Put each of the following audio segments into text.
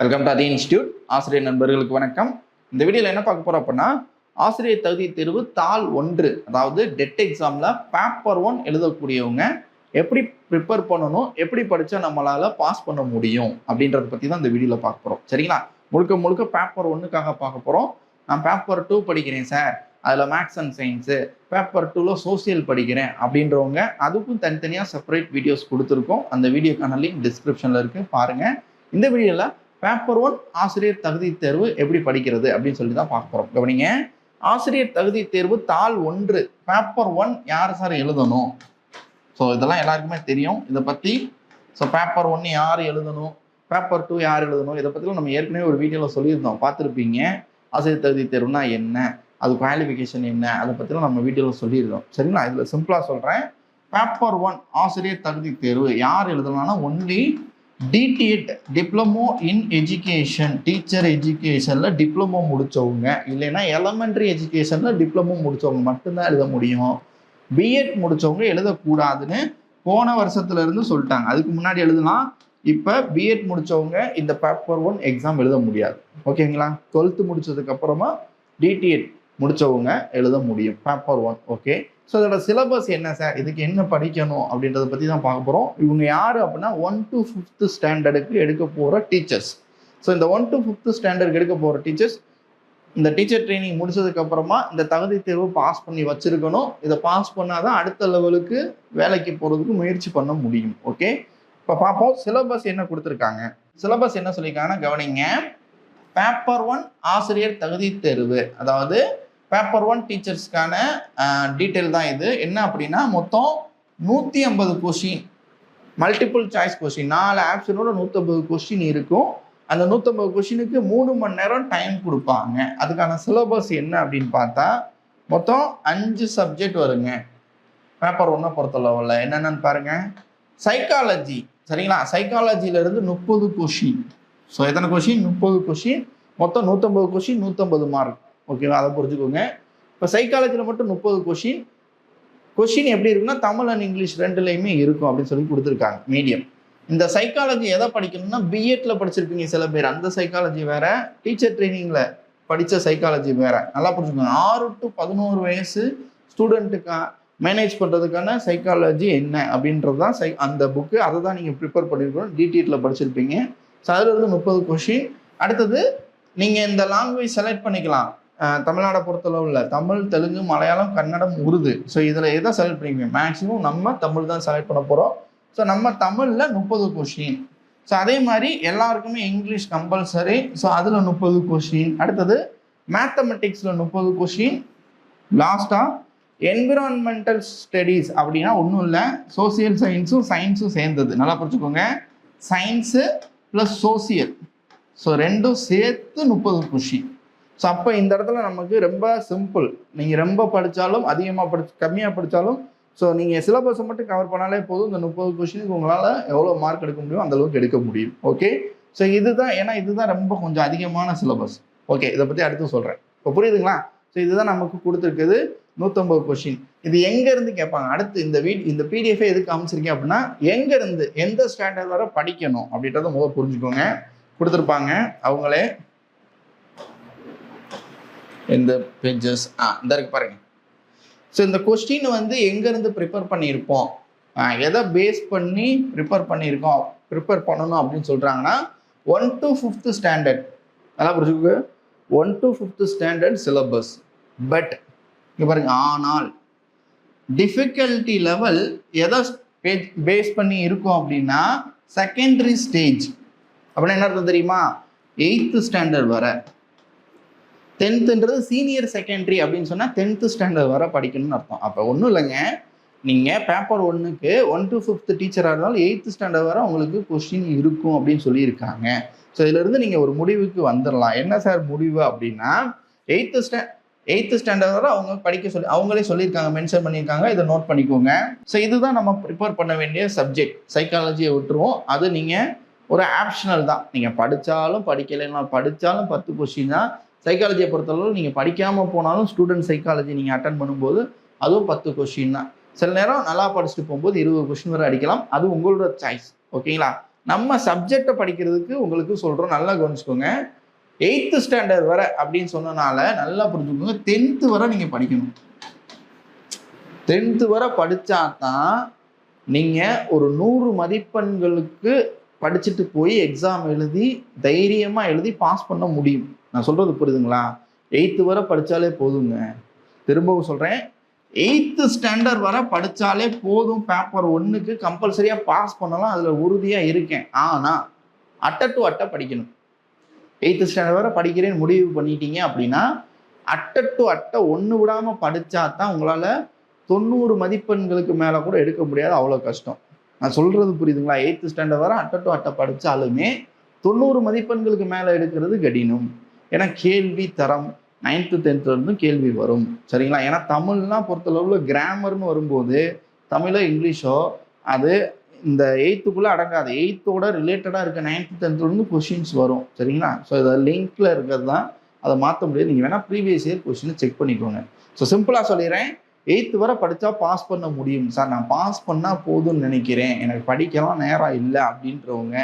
Welcome to அதி institute ஆசிரியர் நண்பர்களுக்கு வணக்கம். இந்த வீடியோவில் என்ன பார்க்க போகிறோம் அப்படின்னா ஆசிரியர் தகுதி தேர்வு தாள் ஒன்று அதாவது டெட் எக்ஸாமில் பேப்பர் ஒன் எழுதக்கூடியவங்க எப்படி ப்ரிப்பேர் பண்ணணும் எப்படி படித்தா நம்மளால் பாஸ் பண்ண முடியும் அப்படின்றத பற்றி தான் இந்த வீடியோவில் பார்க்க போகிறோம் சரிங்களா? முழுக்க முழுக்க பேப்பர் ஒன்றுக்காக பார்க்க போகிறோம் நான் பேப்பர் டூ படிக்கிறேன் சார் அதில் மேக்ஸ் அண்ட் சயின்ஸு பேப்பர் டூவில் சோசியல் படிக்கிறேன் அப்படின்றவங்க அதுக்கும் தனித்தனியாக செப்பரேட் வீடியோஸ் கொடுத்துருக்கோம். அந்த வீடியோக்கான லிங்க் டிஸ்கிரிப்ஷனில் இருக்குது பாருங்கள் இந்த வீடியோவில் பேப்பர் ஒன் ஆசிரியர் தகுதி தேர்வு எப்படி படிக்கிறது அப்படின்னு சொல்லி தான் பார்க்க போகிறோம் கவனிங்க. ஆசிரியர் தகுதி தேர்வு தாள் ஒன்று. பேப்பர் ஒன் யார் சார் எழுதணும்? ஸோ இதெல்லாம் எல்லாருக்குமே தெரியும். இதை பற்றி ஸோ பேப்பர் ஒன்று யார் எழுதணும்? பேப்பர் டூ யார் எழுதணும்? இதை பற்றிலாம் நம்ம ஏற்கனவே ஒரு வீடியோவில் சொல்லியிருந்தோம். பார்த்துருப்பீங்க. ஆசிரியர் தகுதி தேர்வுனா என்ன? அது குவாலிஃபிகேஷன் என்ன? அதை பற்றிலாம் நம்ம வீடியோவில் சொல்லியிருந்தோம். சரிங்களா? இதில் சிம்பிளாக சொல்கிறேன் பேப்பர் ஒன் ஆசிரியர் தகுதி தேர்வு. யார் எழுதணும்னா only DTEd diploma in education teacher எஜுகேஷனில் diploma முடித்தவங்க இல்லைன்னா எலமெண்ட்ரி எஜுகேஷனில் டிப்ளமோ முடித்தவங்க மட்டும்தான் எழுத முடியும். பிஎட் முடித்தவங்க எழுதக்கூடாதுன்னு போன வருஷத்துல இருந்து சொல்லிட்டாங்க. அதுக்கு முன்னாடி எழுதலாம். இப்போ பிஎட் முடித்தவங்க இந்த பேப்பர் ஒன் எக்ஸாம் எழுத முடியாது. ஓகேங்களா? டுவெல்த்து முடித்ததுக்கப்புறமா டிடிஎட் முடித்தவங்க எழுத முடியும். பேப்பர் ஒன் ஓகே ஸோ இதோட சிலபஸ் என்ன சார் இதுக்கு என்ன படிக்கணும் அப்படின்றத பற்றி தான் பார்க்க போகிறோம் இவங்க யார் அப்படின்னா ஒன் டு ஃபிஃப்த்து ஸ்டாண்டர்டுக்கு எடுக்க போகிற டீச்சர்ஸ் ஸோ இந்த ஒன் டு ஃபிஃப்த்து ஸ்டாண்டர்டுக்கு எடுக்க போகிற டீச்சர்ஸ் இந்த டீச்சர் ட்ரைனிங் முடிச்சதுக்கு அப்புறமா இந்த தகுதி தேர்வு பாஸ் பண்ணி வச்சிருக்கணும். இதை பாஸ் பண்ணாதான் அடுத்த லெவலுக்கு வேலைக்கு போகிறதுக்கு முயற்சி பண்ண முடியும். ஓகே இப்போ பார்ப்போம். சிலபஸ் என்ன கொடுத்துருக்காங்க? சிலபஸ் என்ன சொல்லியிருக்காங்கன்னா கவனிங்க. பேப்பர் ஒன் ஆசிரியர் தகுதி தேர்வு. அதாவது பேப்பர் ஒன் டீச்சர்ஸ்க்கான டீட்டெயில் தான் இது. என்ன அப்படின்னா மொத்தம் நூற்றி ஐம்பது கொஷின் மல்டிபிள் சாய்ஸ் கொஷின் நாலு ஆப்ஷனோட நூற்றம்பது கொஷின் இருக்கும். அந்த நூற்றம்பது கொஷினுக்கு மூணு மணி நேரம் டைம் கொடுப்பாங்க. அதுக்கான சிலபஸ் என்ன அப்படின்னு பார்த்தா மொத்தம் அஞ்சு சப்ஜெக்ட் வருங்க. பேப்பர் ஒன்றை பொறுத்தளவில். என்னென்னு பாருங்கள் சைக்காலஜி சரிங்களா? சைக்காலஜியிலேருந்து முப்பது கொஷின் ஸோ எத்தனை கொஷின் முப்பது கொஷின் மொத்தம் நூற்றம்பது கொஷின் நூற்றம்பது மார்க் ஓகேவா அதை புரிஞ்சுக்கோங்க. இப்போ சைக்காலஜியில் மட்டும் முப்பது கொஷின் கொஷின் எப்படி இருக்குன்னா தமிழ் அண்ட் இங்கிலீஷ் ரெண்டுலேயுமே இருக்கும் அப்படின்னு சொல்லி கொடுத்துருக்காங்க மீடியம் இந்த சைக்காலஜி எதை படிக்கணும்னா பிஎட்ல படிச்சிருப்பீங்க சில பேர். அந்த சைக்காலஜி வேற டீச்சர் ட்ரைனிங்ல படித்த சைக்காலஜி வேற. நல்லா புரிஞ்சுக்கோங்க. ஆறு டு பதினோரு வயசு ஸ்டூடெண்ட்டுக்கா மேனேஜ் பண்ணுறதுக்கான சைக்காலஜி என்ன அப்படின்றது தான் சை அந்த புக்கு அதை தான் நீங்கள் ப்ரிப்பேர் பண்ணியிருக்கணும் டிடிஎட்டில் படிச்சிருப்பீங்க. ஸோ அதில் இருந்து முப்பது கொஷின் அடுத்தது நீங்கள் இந்த லாங்குவேஜ் செலக்ட் பண்ணிக்கலாம். தமிழ்நாடை பொறுத்தளவில் தமிழ் தெலுங்கு மலையாளம் கன்னடம் உருது. ஸோ இதில் எதை செலக்ட் பண்ணிக்கணும் மேக்ஸிமம் நம்ம தமிழ் தான் செலக்ட் பண்ண போகிறோம் ஸோ நம்ம தமிழில் முப்பது கொஷின் ஸோ அதே மாதிரி எல்லாருக்குமே இங்கிலீஷ் கம்பல்சரி ஸோ அதில் முப்பது கொஷின் அடுத்தது மேத்தமெட்டிக்ஸில் முப்பது கொஷின் லாஸ்ட்டாக என்விரான்மெண்டல் ஸ்டடீஸ் அப்படின்னா ஒன்றும் இல்லை. சோசியல் சயின்ஸும் சயின்ஸும் சேர்ந்தது. நல்லா புரிச்சுக்கோங்க சயின்ஸு ப்ளஸ் சோசியல் ஸோ ரெண்டும் சேர்த்து முப்பது கொஷின் ஸோ அப்போ இந்த இடத்துல நமக்கு ரொம்ப சிம்பிள் நீங்கள் ரொம்ப படித்தாலும் அதிகமாக படி கம்மியாக படித்தாலும் ஸோ நீங்கள் சிலபஸை மட்டும் கவர் பண்ணாலே போதும். இந்த முப்பது கொஷினுக்கு உங்களால் எவ்வளோ மார்க் எடுக்க முடியும் அந்தளவுக்கு எடுக்க முடியும். ஓகே ஸோ இதுதான் ஏன்னா இதுதான் ரொம்ப கொஞ்சம் அதிகமான சிலபஸ் ஓகே இதை பற்றி அடுத்து சொல்கிறேன் இப்போ புரியுதுங்களா? ஸோ இதுதான் நமக்கு கொடுத்துருக்குது நூற்றம்பது கொஷின் இது எங்கேருந்து கேட்பாங்க? அடுத்து இந்த வீட் இந்த பிடிஎஃபை எதுக்கு அமைச்சிருக்கேன் அப்படின்னா எங்கேருந்து எந்த ஸ்டாண்டர்ட் வர படிக்கணும் அப்படின்றத முதல் புரிஞ்சுக்கோங்க. கொடுத்துருப்பாங்க. அவங்களே இந்த பேஜஸ் ஆ இந்த இருக்கு பாருங்க. ஸோ இந்த கொஸ்டின் வந்து எங்கேருந்து ப்ரிப்பேர் பண்ணியிருப்போம்? ஆ, எதை பேஸ் பண்ணி ப்ரிப்பேர் பண்ணியிருக்கோம்? ப்ரிப்பேர் பண்ணணும் அப்படின்னு சொல்கிறாங்கன்னா ஒன் டு ஃபிஃப்த்து ஸ்டாண்டர்ட் நல்லா புரிஞ்சுக்கோங்க. One to fifth standard syllabus but இங்கே பாருங்க. ஆனால் டிஃபிகல்ட்டி லெவல் எதை பேஸ் பண்ணி இருக்கும் அப்படின்னா செகண்டரி ஸ்டேஜ் அப்படின்னா என்ன அர்த்தம் தெரியுமா? எயித்து ஸ்டாண்டர்ட் வரை. டென்த்துன்றது சீனியர் செகண்டரி அப்படின்னு சொன்னால் டென்த்து ஸ்டாண்டர்ட் வர படிக்கணும்னு அர்த்தம். அப்போ ஒன்றும் இல்லைங்க. நீங்கள் பேப்பர் ஒன்றுக்கு ஒன் டு ஃபிஃப்த் டீச்சராக இருந்தாலும் எயித்து ஸ்டாண்டர்ட் வரை உங்களுக்கு கொஸ்டின் இருக்கும் அப்படின்னு சொல்லியிருக்காங்க. ஸோ இதிலிருந்து நீங்கள் ஒரு முடிவுக்கு வந்துடலாம் என்ன சார் முடிவு அப்படின்னா எயித்து ஸ்டா எயித்து ஸ்டாண்டர்ட் வரை அவங்க படிக்க சொல்லி அவங்களே சொல்லியிருக்காங்க மென்ஷன் பண்ணியிருக்காங்க. இதை நோட் பண்ணிக்கோங்க. ஸோ இதுதான் நம்ம ப்ரிப்பேர் பண்ண வேண்டிய சப்ஜெக்ட் சைக்காலஜியை விட்டுருவோம். அது நீங்கள் ஒரு ஆப்ஷனல் தான். நீங்கள் படித்தாலும் படிக்கலைன்னா படித்தாலும் பத்து கொஸ்டின் தான். சைக்காலஜியை பொறுத்தளவு நீங்கள் படிக்காமல் போனாலும் ஸ்டூடெண்ட் சைக்காலஜி நீங்கள் அட்டன் பண்ணும்போது அதுவும் பத்து கொஸ்டின் தான். சில நேரம் நல்லா படிச்சுட்டு போகும்போது இருபது கொஸ்டின் வரை அடிக்கலாம். அது உங்களோட சாய்ஸ் ஓகேங்களா நம்ம சப்ஜெக்டை படிக்கிறதுக்கு உங்களுக்கு சொல்கிறோம் நல்லா கவனிச்சுக்கோங்க. எயித்து ஸ்டாண்டர்ட் வரை அப்படின்னு சொன்னனால நல்லா புரிஞ்சுக்கோங்க. டென்த்து வரை நீங்கள் படிக்கணும். டென்த்து வரை படித்தா தான் நீங்கள் ஒரு நூறு மதிப்பெண்களுக்கு படிச்சுட்டு போய் எக்ஸாம் எழுதி தைரியமாக எழுதி பாஸ் பண்ண முடியும். நான் சொல்கிறது புரியுதுங்களா? எயித்து வரை படித்தாலே போதுங்க. திரும்பவும் சொல்கிறேன் எயித்து ஸ்டாண்டர்ட் வர படித்தாலே போதும். பேப்பர் ஒன்றுக்கு கம்பல்சரியாக பாஸ் பண்ணலாம். அதில் உறுதியாக இருக்கேன். ஆனால் அட்டை டு அட்டை படிக்கணும். எயித்து ஸ்டாண்டர்ட் வர படிக்கிறேன்னு முடிவு பண்ணிட்டீங்க அப்படின்னா அட்டை டு அட்டை ஒன்று விடாமல் படித்தா தான் உங்களால் தொண்ணூறு மதிப்பெண்களுக்கு மேலே கூட எடுக்க முடியாது. அவ்வளோ கஷ்டம். நான் சொல்கிறது புரியுதுங்களா? எயித்து ஸ்டாண்டர்ட் வர அட்டை டு அட்டை படித்தாலுமே தொண்ணூறு மதிப்பெண்களுக்கு மேலே எடுக்கிறது கடினம். ஏன்னா கேள்வி தரம் நைன்த்து டென்த்துலேருந்தும் கேள்வி வரும். சரிங்களா? ஏன்னா தமிழ்லாம் பொறுத்தளவில் கிராமர்னு வரும்போது தமிழோ இங்கிலீஷோ அது இந்த எயித்துக்குள்ளே அடங்காது. எயித்தோட ரிலேட்டடாக இருக்க நைன்த்து டென்த்துலேருந்து கொஷின்ஸ் வரும். சரிங்களா? ஸோ இதை லிங்க்கில் இருக்கிறது தான். அதை மாற்ற முடியாது. நீங்கள் வேணால் ப்ரீவியஸ் இயர் கொஷினை செக் பண்ணிக்கோங்க. ஸோ சிம்பிளாக சொல்லிடுறேன். எயித்து வரை படித்தா பாஸ் பண்ண முடியும். சார் நான் பாஸ் பண்ணால் போதும்னு நினைக்கிறேன். எனக்கு படிக்கலாம் நேரம் இல்லை அப்படின்றவங்க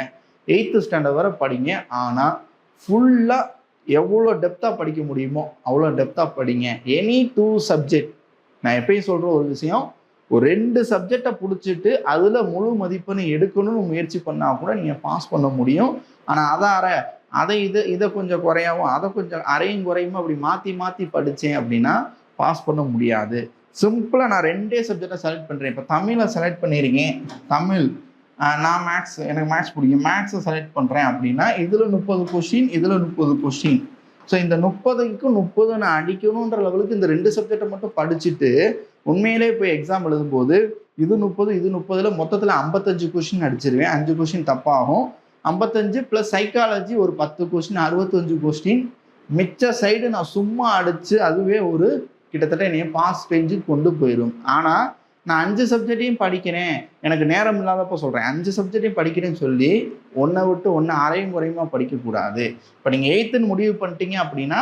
எயித்து ஸ்டாண்டர்ட் வரை படிங்க. ஆனால் ஃபுல்லாக எவ்வளோ டெப்த்தாக படிக்க முடியுமோ அவ்வளோ டெப்த்தாக படிங்க. எனி டூ சப்ஜெக்ட் நான் எப்பயும் சொல்கிற ஒரு விஷயம் ஒரு ரெண்டு சப்ஜெக்டை பிடிச்சிட்டு அதில் முழு மதிப்பெண் எடுக்கணும்னு முயற்சி பண்ணால் கூட நீங்கள் பாஸ் பண்ண முடியும். ஆனால் அதை அரை அதை இதை இதை கொஞ்சம் குறையாவும் அதை கொஞ்சம் அரையும் குறையுமா அப்படி மாற்றி மாற்றி படித்தேன் அப்படின்னா பாஸ் பண்ண முடியாது. சிம்பிளாக நான் ரெண்டே சப்ஜெக்டை செலக்ட் பண்ணுறேன் இப்போ தமிழை செலக்ட் பண்ணியிருக்கேன் தமிழ். நான் மேக்ஸ் எனக்கு மேக்ஸ் பிடிக்கும். மேக்ஸை செலக்ட் பண்ணுறேன் அப்படின்னா இதில் முப்பது கொஷின் இதில் முப்பது கொஷின் ஸோ இந்த முப்பதுக்கு முப்பது நான் அடிக்கணுன்ற லெவலுக்கு இந்த ரெண்டு சப்ஜெக்டை மட்டும் படிச்சுட்டு உண்மையிலே போய் எக்ஸாம் எழுதும்போது இது முப்பது இது முப்பதில் மொத்தத்தில் ஐம்பத்தஞ்சு கொஷின் அடிச்சிருவேன். அஞ்சு கொஷின் தப்பாகும். ஐம்பத்தஞ்சு ப்ளஸ் சைக்காலஜி ஒரு பத்து கொஷின் அறுபத்தஞ்சு கொஸ்டின் மிச்ச சைடு நான் சும்மா அடித்து அதுவே ஒரு கிட்டத்தட்ட என்னைய பாஸ் ரேஞ்சுக்கு கொண்டு போயிடும் ஆனால் நான் அஞ்சு சப்ஜெக்டையும் படிக்கிறேன். எனக்கு நேரம் இல்லாதப்போ சொல்கிறேன் அஞ்சு சப்ஜெக்டையும் படிக்கிறேன்னு சொல்லி ஒன்றை விட்டு ஒன்று அரையும் குறையுமா படிக்கக்கூடாது. இப்போ நீங்கள் எயித்துன்னு முடிவு பண்ணிட்டீங்க அப்படின்னா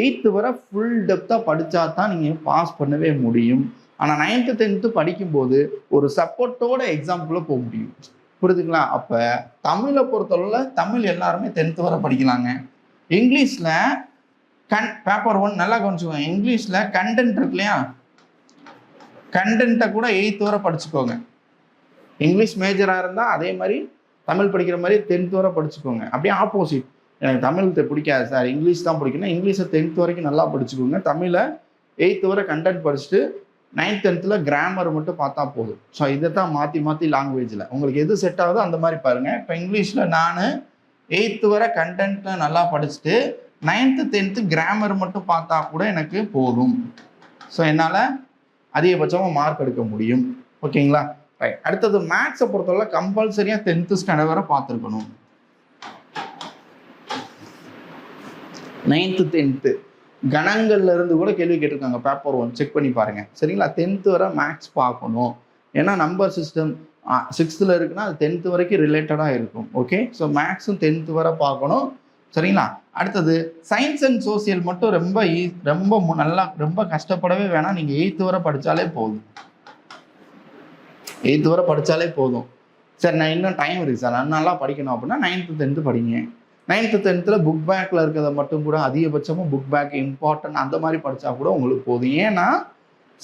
எயித்து வர ஃபுல் டெப்த்தாக படித்தா தான் நீங்கள் பாஸ் பண்ணவே முடியும். ஆனால் நைன்த்து டென்த்து படிக்கும்போது ஒரு சப்போர்ட்டோட எக்ஸாம்பிளில் போக முடியும். புரியுதுங்களா அப்போ தமிழை பொறுத்தளவில் தமிழ் எல்லாருமே டென்த்து வர படிக்கலாங்க. இங்கிலீஷில் கன் பேப்பர் ஒன் நல்லா கவனிச்சுக்கோங்க. இங்கிலீஷில் கண்டென்ட் இருக்கு இல்லையா? கண்டென்ட்டை கூட எயித்து வரை படிச்சுக்கோங்க. இங்கிலீஷ் மேஜராக இருந்தால் அதே மாதிரி தமிழ் படிக்கிற மாதிரி டென்த் வரை படிச்சுக்கோங்க. அப்படியே ஆப்போசிட் எனக்கு தமிழ் பிடிக்காது சார் இங்கிலீஷ் தான் பிடிக்கணும் இங்கிலீஷை டென்த் வரைக்கும் நல்லா படிச்சுக்கோங்க. தமிழை எயித்து வரை கண்டென்ட் படிச்சுட்டு நைன்த் டென்த்தில் கிராமர் மட்டும் பார்த்தா போதும். ஸோ இதை தான் மாற்றி மாற்றி லாங்குவேஜில் உங்களுக்கு எது செட் ஆகுதோ அந்த மாதிரி பாருங்கள் இப்போ இங்கிலீஷில் நான் எயித்து வரை கண்டென்ட்டை நல்லா படிச்சுட்டு நைன்த்து டென்த்து கிராமர் மட்டும் பார்த்தா கூட எனக்கு போதும். ஸோ என்னால் அதிகபட்சமாக மார்க் எடுக்க முடியும். ஓகேங்களா? ரைட் அடுத்தது மேக்ஸை பொறுத்தவரை கம்பல்சரியாக டென்த்து ஸ்டாண்டர்ட் வரை பார்த்துருக்கணும். நைன்த்து டென்த்து கணங்கள்ல இருந்து கூட கேள்வி கேட்டிருக்காங்க. பேப்பர் ஒன் செக் பண்ணி பாருங்க. சரிங்களா? டென்த்து வரை மேக்ஸ் பார்க்கணும். ஏன்னா நம்பர் சிஸ்டம் சிக்ஸ்த்தில் இருக்குன்னா அது டென்த்து வரைக்கும் ரிலேட்டடாக இருக்கும். ஓகே ஸோ மேக்ஸும் டென்த்து வரை பார்க்கணும். சரிங்களா? அடுத்தது சயின்ஸ் அண்ட் சோசியல் மட்டும் ரொம்ப ஈ ரொம்ப மு- நல்லா ரொம்ப கஷ்டப்படவே வேணாம். நீங்கள் எயித்து வரை படித்தாலே போதும். எயித்து வரை படித்தாலே போதும். சரி நான் இன்னும் டைம் இருக்குது சார். நான் நல்லா படிக்கணும் அப்படின்னா நைன்த்து டென்த்து படிங்க. நைன்த்து டென்த்தில் புக் பேக்கில் இருக்கிறத மட்டும் கூட அதிகபட்சமாக புக் பேக் இம்பார்ட்டன்ட் அந்த மாதிரி படித்தா கூட உங்களுக்கு போதும். ஏன்னா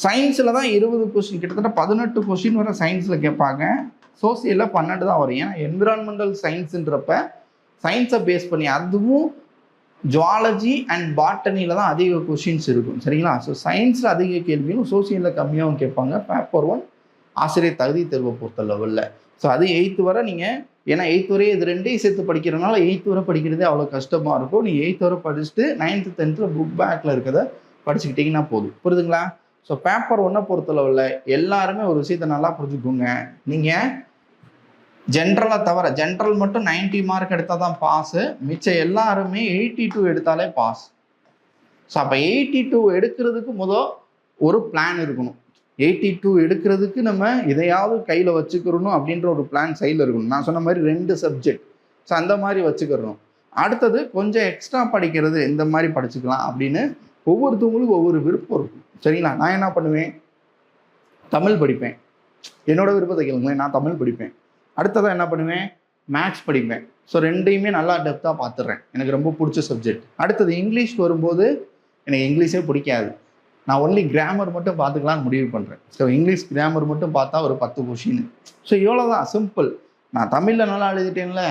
சயின்ஸில் தான் இருபது கொஸ்டின் கிட்டத்தட்ட பதினெட்டு கொஸ்டின் வர சயின்ஸில் கேட்பாங்க. சோசியலில் பன்னெண்டு தான் வரும். ஏன்னா என்விரான்மெண்டல் சயின்ஸுன்றப்ப சயின்ஸை பேஸ் பண்ணி அதுவும் ஜுவாலஜி அண்ட் பாட்டனியில் தான் அதிக கொஷின்ஸ் இருக்கும். சரிங்களா? ஸோ சயின்ஸில் அதிக கேள்வியும் சோசியலில் கம்மியாகவும் கேட்பாங்க. பேப்பர் ஒன் ஆசிரியர் தகுதி தேர்வை பொறுத்த லெவலில் ஸோ அது எயித்து வரை நீங்கள் ஏன்னா எயித்து வரையும் இது ரெண்டையும் சேர்த்து படிக்கிறனால எயித்து வரை படிக்கிறதே அவ்வளோ கஷ்டமாக இருக்கும். நீங்கள் எயித்து வரை படிச்சுட்டு நைன்த்து டென்த்தில் புக் பேக்கில் இருக்கிறத படிச்சுக்கிட்டிங்கன்னா போதும். புரியுதுங்களா? ஸோ பேப்பர் ஒன்றை பொறுத்த லெவலில் எல்லாருமே ஒரு விஷயத்தை நல்லா புரிஞ்சுக்கோங்க. நீங்கள் ஜென்ரலாக தவிர ஜென்ரல் மட்டும் 90 மார்க் எடுத்தால் தான் பாஸு மிச்சம் எல்லாருமே எயிட்டி டூ எடுத்தாலே பாஸ் ஸோ அப்போ எயிட்டி டூ எடுக்கிறதுக்கு முத ஒரு பிளான் இருக்கணும். எயிட்டி டூ எடுக்கிறதுக்கு நம்ம இதையாவது கையில் வச்சுக்கிறணும் அப்படின்ற ஒரு பிளான் சைடில் இருக்கணும். நான் சொன்ன மாதிரி ரெண்டு சப்ஜெக்ட் ஸோ அந்த மாதிரி வச்சுக்கிறணும். அடுத்தது கொஞ்சம் எக்ஸ்ட்ரா படிக்கிறது இந்த மாதிரி படிச்சுக்கலாம் அப்படின்னு ஒவ்வொருத்தவங்களுக்கும் ஒவ்வொரு விருப்பம் இருக்கும். சரிங்களா? நான் என்ன பண்ணுவேன்? தமிழ் படிப்பேன். என்னோட விருப்பத்தை கேளுங்களேன் நான் தமிழ் படிப்பேன். அடுத்ததாக என்ன பண்ணுவேன்? மேக்ஸ் படிப்பேன். ஸோ ரெண்டையுமே நல்லா டெப்த்தாக பார்த்துடுறேன் எனக்கு ரொம்ப பிடிச்ச சப்ஜெக்ட் அடுத்தது இங்கிலீஷ் வரும்போது எனக்கு இங்கிலீஷே பிடிக்காது. நான் ஒன்லி கிராமர் மட்டும் பார்த்துக்கலாம்னு முடிவு பண்ணுறேன் ஸோ இங்கிலீஷ் கிராமர் மட்டும் பார்த்தா ஒரு பத்து கொஷின் ஸோ இவ்வளோ தான் சிம்பிள் நான் தமிழில் நல்லா எழுதிட்டேன்ல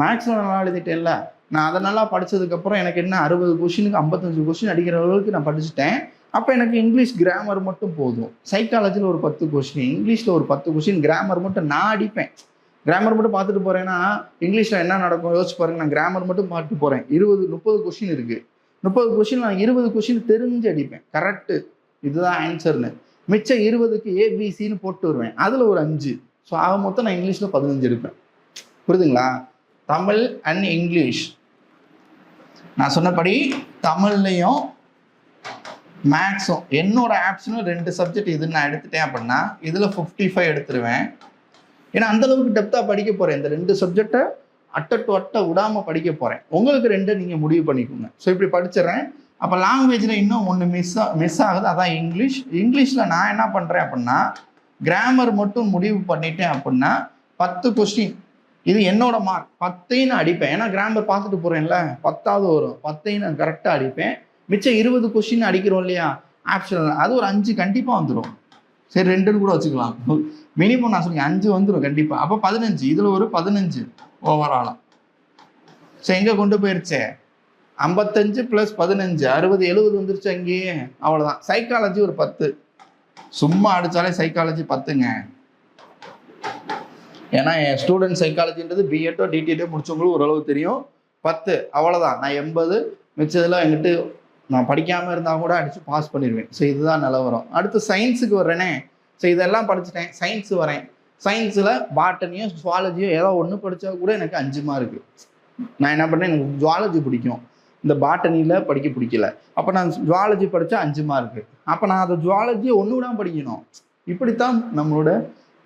மேக்ஸில் நல்லா எழுதிட்டேன்ல நான் அதை நல்லா படிச்சதுக்கப்புறம் எனக்கு என்ன அறுபது கொஷினுக்கு ஐம்பத்தஞ்சு கொஷின் அடிக்கிற அளவுக்கு நான் படிச்சுட்டேன். அப்போ எனக்கு இங்கிலீஷ் கிராமர் மட்டும் போதும். சைக்காலஜியில் ஒரு பத்து கொஷின் இங்கிலீஷில் ஒரு பத்து கொஷின் கிராமர் மட்டும் நான் அடிப்பேன். கிராமர் மட்டும் பார்த்துட்டு போகிறேன்னா இங்கிலீஷில் என்ன நடக்கும் யோசிச்சு பாருங்க நான் கிராமர் மட்டும் பார்த்துட்டு போகிறேன் இருபது முப்பது கொஷின் இருக்குது முப்பது கொஷின் நான் இருபது கொஷின் தெரிஞ்சு அடிப்பேன். கரெக்டு இதுதான் ஆன்சர்னு மிச்சம் இருபதுக்கு ஏபிசின்னு போட்டு வருவேன். அதில் ஒரு அஞ்சு. ஸோ ஆக மொத்தம் நான் இங்கிலீஷில் பதினஞ்சு எடுப்பேன். புரியுதுங்களா? தமிழ் அண்ட் இங்கிலீஷ் நான் சொன்னபடி தமிழ்லையும் மேக்ஸும் என்னோட ஆப்ஷனும் ரெண்டு சப்ஜெக்ட் இது நான் எடுத்துட்டேன் அப்படின்னா இதில் ஃபிஃப்டி ஃபைவ் எடுத்துருவேன். ஏன்னா அந்த அளவுக்கு டெப்த்தாக படிக்க போகிறேன் இந்த ரெண்டு சப்ஜெக்டை அட்டை டு அட்டை விடாமல் படிக்க போகிறேன் உங்களுக்கு ரெண்டு நீங்கள் முடிவு பண்ணிக்கோங்க. ஸோ இப்படி படிச்சிடுறேன். அப்போ லாங்குவேஜில் இன்னும் ஒன்று மிஸ் மிஸ் ஆகுது. அதான் இங்கிலீஷ் இங்கிலீஷில் நான் என்ன பண்ணுறேன் அப்படின்னா கிராமர் மட்டும் முடிவு பண்ணிட்டேன் அப்படின்னா பத்து கொஸ்டின் இது என்னோட மார்க் பத்தையும் நான் அடிப்பேன். ஏன்னா கிராமர் பார்த்துட்டு போகிறேன்ல பத்தாவது வரும். பத்தையும் நான் கரெக்டாக அடிப்பேன். மிச்சம் இருபது கொஸ்டின் அடிக்கிறோம் இல்லையா? ஆப்ஷனல் அது ஒரு அஞ்சு கண்டிப்பாக வந்துடும் சரி ரெண்டுன்னு கூட வச்சுக்கலாம். மினிமம் நான் சொல்லுங்க அஞ்சு வந்துடும் கண்டிப்பாக அப்போ பதினஞ்சு இதில் ஒரு பதினஞ்சு ஓவராலாக ஸோ எங்கே கொண்டு போயிருச்சே? ஐம்பத்தஞ்சு ப்ளஸ் பதினஞ்சு அறுபது எழுபது வந்துருச்சு அங்கேயே அவ்வளோதான் சைக்காலஜி ஒரு பத்து. சும்மா அடித்தாலே சைக்காலஜி பத்துங்க. ஏன்னா என் ஸ்டூடெண்ட் சைக்காலஜின்றது பிஎட்டோ டிடிஎட்டோ முடிச்சவங்களும் ஓரளவு தெரியும். பத்து அவ்வளோதான் நான் எண்பது மிச்சதெல்லாம் என்கிட்ட நான் படிக்காமல் இருந்தால் கூட அடித்து பாஸ் பண்ணிடுவேன் ஸோ இதுதான் நிலவரம். அடுத்து சயின்ஸுக்கு வர்றேனே. ஸோ இதெல்லாம் படிச்சுட்டேன். சயின்ஸு வரேன். சயின்ஸில் பாட்டனியோ ஜுவாலஜியோ ஏதோ ஒன்று படித்தா கூட எனக்கு அஞ்சு மார்க்கு நான் என்ன பண்ணேன்? எனக்கு ஜுவாலஜி பிடிக்கும். இந்த பாட்டனியில் படிக்க பிடிக்கல. அப்போ நான் ஜுவாலஜி படித்தா அஞ்சு மார்க்கு அப்போ நான் அதை ஜுவாலஜியை ஒன்று தான் படிக்கணும். இப்படித்தான் நம்மளோட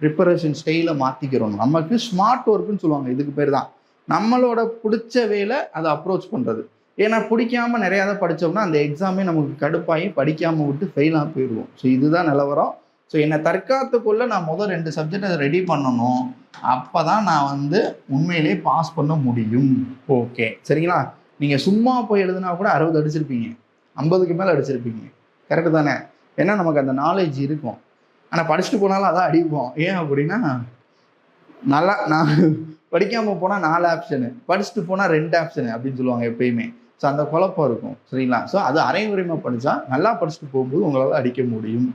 ப்ரிப்பரேஷன் ஸ்டைலை மாற்றிக்கிறோம் நமக்கு ஸ்மார்ட் ஒர்க்குன்னு சொல்லுவாங்க. இதுக்கு பேர் தான். நம்மளோட பிடிச்ச வேலை அதை அப்ரோச் பண்ணுறது ஏன்னா பிடிக்காம நிறையா தான் படித்தோம்னா அந்த எக்ஸாமே நமக்கு கடுப்பாகி படிக்காமல் விட்டு ஃபெயிலாக போயிடுவோம். ஸோ இதுதான் நிலவரம். ஸோ என்னை தற்காத்துக்குள்ளே நான் முதல் ரெண்டு சப்ஜெக்டை ரெடி பண்ணணும். அப்போ தான் நான் வந்து உண்மையிலே பாஸ் பண்ண முடியும். ஓகே சரிங்களா? நீங்கள் சும்மா போய் எழுதுனா கூட அறுபது அடிச்சிருப்பீங்க. ஐம்பதுக்கு மேலே அடிச்சிருப்பீங்க. கரெக்டு தானே? ஏன்னா நமக்கு அந்த நாலேஜ் இருக்கும். ஆனால் படிச்சுட்டு போனாலும் அதான் அடிப்போம். ஏன் அப்படின்னா நல்லா நான் படிக்காமல் போனால் நாலு ஆப்ஷனு படிச்சுட்டு போனால் ரெண்டு ஆப்ஷனு அப்படின்னு சொல்லுவாங்க எப்பயுமே. ஸோ அந்த குழப்பம் இருக்கும். சரிங்களா? ஸோ அது அரைமுறைமாக படித்தா நல்லா படிச்சுட்டு போகும்போது உங்களால் அடிக்க முடியும்.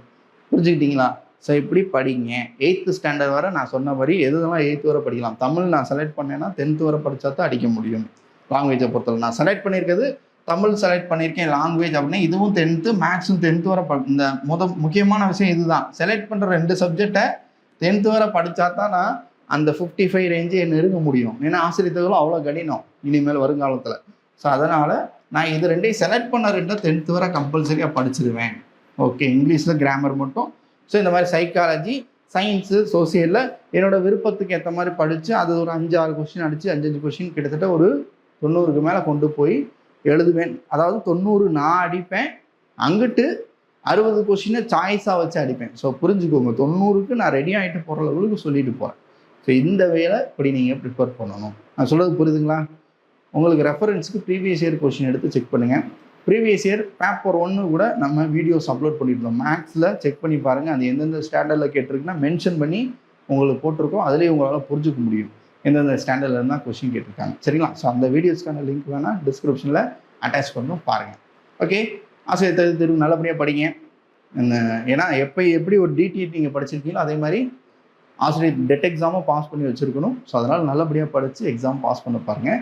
புரிஞ்சுக்கிட்டீங்களா? ஸோ இப்படி படிங்க. எயித்து ஸ்டாண்டர்ட் வரை நான் சொன்ன மாதிரி எதுலாம் எயித்து வரை படிக்கலாம். தமிழ் நான் செலக்ட் பண்ணேன்னா டென்த்து வரை படித்தா தான் அடிக்க முடியும். லாங்குவேஜை பொறுத்தவரை நான் செலக்ட் பண்ணியிருக்கிறது தமிழ் செலக்ட் பண்ணியிருக்கேன். லாங்குவேஜ் அப்படின்னா இதுவும் டென்த்து மேக்ஸும் டென்த்து வரை ப இந்த முத முக்கியமான விஷயம் இதுதான். செலக்ட் பண்ணுற ரெண்டு சப்ஜெக்டை டென்த்து வரை படித்தா தான் நான் அந்த ஃபிஃப்டி ஃபைவ் ரேஞ்சு நெருங்க முடியும். ஏன்னா ஆசிரியர்களும் அவ்வளோ கடினம். இனிமேல் வருங்காலத்தில். ஸோ அதனால் நான் இது ரெண்டையும் செலக்ட் பண்ண ரெண்டும் டென்த்து வரை கம்பல்சரியாக படிச்சிருவேன். ஓகே இங்கிலீஷில் கிராமர் மட்டும். ஸோ இந்த மாதிரி சைக்காலஜி சயின்ஸு சோசியலில் என்னோடய விருப்பத்துக்கு ஏற்ற மாதிரி படித்து அது ஒரு அஞ்சு ஆறு கொஷின் அடித்து அஞ்சஞ்சு கொஷின் கிட்டத்தட்ட ஒரு தொண்ணூறுக்கு மேலே கொண்டு போய் எழுதுவேன். அதாவது தொண்ணூறு நான் அடிப்பேன். அங்கிட்டு அறுபது கொஷினை சாய்ஸாக வச்சு அடிப்பேன். ஸோ புரிஞ்சுக்கோங்க. தொண்ணூறுக்கு நான் ரெடி ஆகிட்டு போகிற அளவுக்கு சொல்லிட்டு போகிறேன் ஸோ இந்த வேலை இப்படி நீங்கள் ப்ரிப்பேர் பண்ணணும். நான் சொல்கிறது புரியுதுங்களா? உங்களுக்கு ரெஃபரன்ஸுக்கு ப்ரீவியஸ் இயர் கொஷின் எடுத்து செக் பண்ணுங்கள் ப்ரீவியஸ் இயர் பேப்பர் ஒன்று கூட நம்ம வீடியோஸ் அப்லோட் பண்ணியிருந்தோம். மேக்ஸில் செக் பண்ணி பாருங்கள் அது எந்தெந்த ஸ்டாண்டர்டில் கேட்டிருக்குன்னா மென்ஷன் பண்ணி உங்களுக்கு போட்டிருக்கோம். அதுலேயே உங்களால் புரிஞ்சுக்க முடியும். எந்தெந்த ஸ்டாண்டர்டில் இருந்தால் கொஷின் கேட்டிருக்காங்க. சரிங்களா? ஸோ அந்த வீடியோஸ்க்கான லிங்க் வேணால் டிஸ்கிரிப்ஷனில் அட்டாச் பண்ணும் பாருங்கள் ஓகே ஆசிரியர் தேர்வு தேர்வு நல்லபடியாக படிங்க. ஏன்னா எப்போ எப்படி ஒரு டிடிஎட் நீங்கள் படிச்சிருக்கீங்களோ அதே மாதிரி ஆசிரியர் டெட் எக்ஸாமும் பாஸ் பண்ணி வச்சுருக்கணும். ஸோ அதனால் நல்லபடியாக படித்து எக்ஸாம் பாஸ் பண்ண பாருங்கள்